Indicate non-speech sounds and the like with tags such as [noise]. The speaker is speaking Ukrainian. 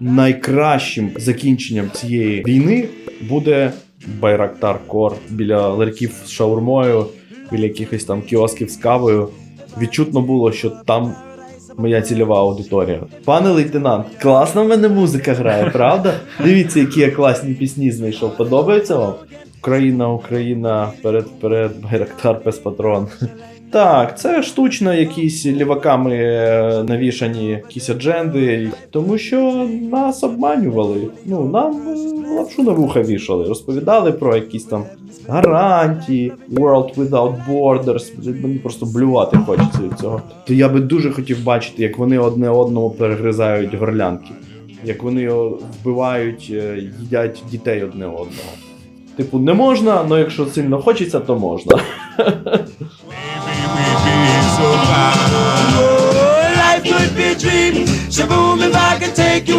найкращим закінченням цієї війни буде Байрактар Кор біля ларьків з шаурмою, біля якихось там кіосків з кавою. Відчутно було, що там моя цільова аудиторія. Пане лейтенант, класна в мене музика грає, правда? Дивіться, які я класні пісні знайшов. Подобається вам? Україна, Україна, вперед, вперед, Байрактар без патрон. Так, це штучно якісь ліваками е, навішані якісь адженди, тому що нас обманювали. Ну, нам е, лапшу на вуха вішали, розповідали про якісь там гарантії, World Without Borders. Мені просто блювати хочеться від цього. То я би дуже хотів бачити, як вони одне одному перегризають горлянки, як вони вбивають, е, їдять дітей одне одного. Типу, не можна, але якщо сильно хочеться, то можна. [laughs] If I can take you